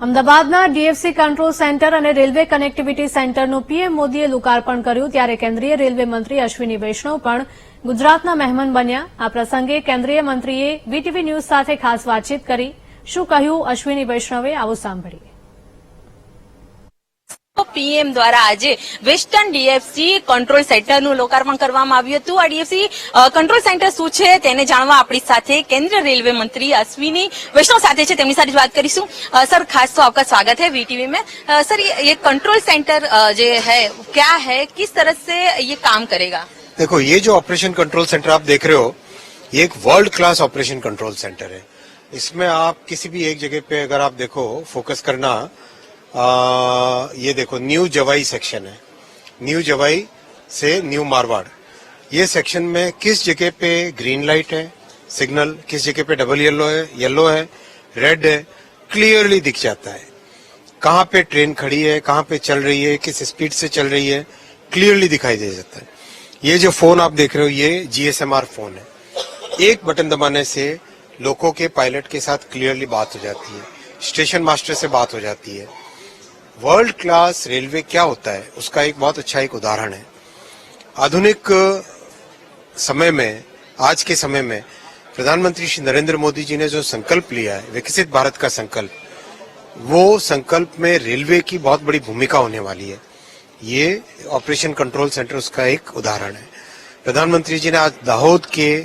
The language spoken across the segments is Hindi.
અમદાવાદના ડીએફસી કંટ્રોલ સેન્ટર અને રેલવે કનેક્ટિવિટી સેન્ટરનું પીએમ મોદીએ લોકાર્પણ કર્યું ત્યારે કેન્દ્રીય રેલવે મંત્રી અશ્વિની વૈષ્ણવ પણ ગુજરાતના મહેમાન બન્યા. આ પ્રસંગે કેન્દ્રીય મંત્રીએ વીટીવી ન્યૂઝ સાથે ખાસ વાતચીત કરી. શું કહ્યું અશ્વિની વૈષ્ણવે? આવો સાંભળીએ. પીએમ દ્વારા આજે વેસ્ટર્ન ડીએફસી કંટ્રોલ સેન્ટરનું લોકાર્પણ કરવામાં આવ્યું હતું. આ ડીએફસી કંટ્રોલ સેન્ટર શું છે તેને જાણવા આપણી સાથે કેન્દ્રીય રેલવે મંત્રી અશ્વિની વૈષ્ણવ સાથે છે. તેમની સાથે વાત કરીશું. સર, ખાસ તો આપકા સ્વાગત है વીટીવી મેં. સર એ कंट्रोल सेंटर जो है क्या है किस तरह से ये काम करेगा देखो, ये जो ऑपरेशन कंट्रोल सेंटर आप देख रहे हो, ये एक world class operation control centre है। इसमें आप किसी भी एक जगह पे अगर आप देखो फोकस करना आ, ये देखो न्यू जवाई सेक्शन है। न्यू जवाई से न्यू मारवाड़। ये सेक्शन में किस जगह पे ग्रीन लाइट है? सिग्नल किस जगह पे डबल येलो है? येलो है रेड है क्लियरली दिख जाता है। कहाँ पे ट्रेन खड़ी है कहाँ पे चल रही है किस स्पीड से चल रही है क्लियरली दिखाई दे जाता है। ये जो फ़ोन आप देख रहे हो ये जीएसएमआर फ़ोन है। एक बटन दबाने से लोगों के पायलट के साथ क्लियरली बात हो जाती है। स्टेशन मास्टर से बात हो जाती है। वर्ल्ड क्लास रेलवे क्या होता है, उसका एक बहुत अच्छा एक उदाहरण है। आधुनिक समय में, आज के समय में, प्रधानमंत्री श्री नरेंद्र मोदी जी ने जो संकल्प लिया है, विकसित भारत का संकल्प, वो संकल्प में रेलवे की बहुत बड़ी भूमिका होने वाली है। ये ऑपरेशन कंट्रोल सेंटर उसका एक उदाहरण है। प्रधानमंत्री जी ने आज दाहोद के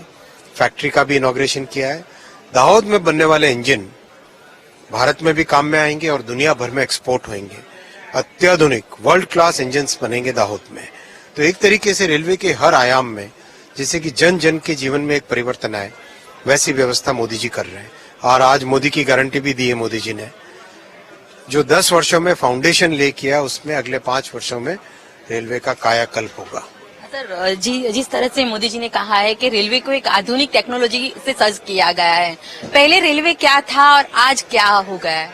फैक्ट्री का भी इनॉग्रेशन किया है। दाहोद में बनने वाले इंजन भारत में भी काम में आएँगे और दुनिया भर में एक्सपोर्ट होंगे अत्याधुनिक वर्ल्ड क्लास इंजन बनेंगे दाहोद में। तो एक तरीके से रेलवे के हर आयाम में, जैसे कि जन जन के जीवन में एक परिवर्तन आए, वैसी व्यवस्था मोदी जी कर रहे हैं। और आज मोदी की गारंटी भी दी है मोदी जी ने। जो दस वर्षों में फाउंडेशन ले किया, उसमें अगले पाँच वर्षों में रेलवे का कायाकल्प होगा। सर जी, जिस तरह से मोदी जी ने कहा है कि रेलवे को एक आधुनिक टेक्नोलॉजी से सज किया गया है। पहले रेलवे क्या था और आज क्या हो गया है?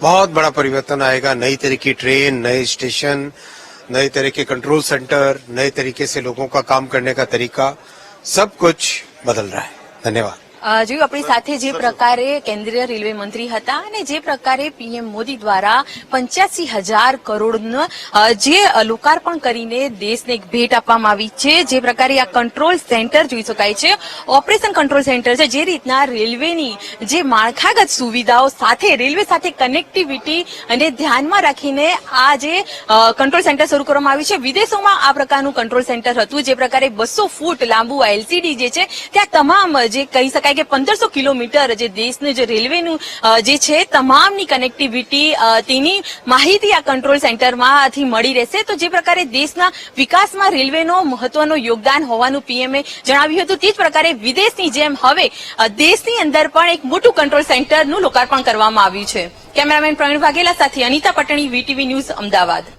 बहुत बड़ा परिवर्तन आएगा। नई तरह की ट्रेन, नए स्टेशन, नए तरह के कंट्रोल सेंटर नए तरीके से लोगों का काम करने का तरीका, सब कुछ बदल रहा है। धन्यवाद। જોયું આપણી સાથે જે પ્રકારે કેન્દ્રીય રેલવે મંત્રી હતા અને જે પ્રકારે પીએમ મોદી દ્વારા પંચ્યાસી હજાર કરોડનું જે લોકાર્પણ કરીને દેશને એક ભેટ આપવામાં આવી છે, જે પ્રકારે આ કંટ્રોલ સેન્ટર જોઈ શકાય છે, ઓપરેશન કંટ્રોલ સેન્ટર છે, જે રીતના રેલવેની જે માળખાગત સુવિધાઓ સાથે, રેલવે સાથે કનેક્ટિવિટી અને ધ્યાનમાં રાખીને આ જે કંટ્રોલ સેન્ટર શરૂ કરવામાં આવ્યું છે. વિદેશોમાં આ પ્રકારનું કંટ્રોલ સેન્ટર હતું, જે પ્રકારે બસો ફૂટ લાંબુ એલસીડી જે છે, ત્યાં તમામ, જે કહી શકાય કે પંદરસો કિલોમીટર જે દેશનું જે રેલવેનું જે છે, તમામની કનેક્ટિવિટી તેની માહિતી આ કંટ્રોલ સેન્ટરમાંથી મળી રહેશે. તો જે પ્રકારે દેશના વિકાસમાં રેલવેનો મહત્વનો યોગદાન હોવાનું પીએમએ જણાવ્યું હતું, તે જ પ્રકારે વિદેશની જેમ હવે દેશની અંદર પણ એક મોટું કંટ્રોલ સેન્ટરનું લોકાર્પણ કરવામાં આવ્યું છે. કેમેરામેન પ્રવીણ વાઘેલા સાથે અનિતા પટણી, વીટીવી ન્યૂઝ, અમદાવાદ.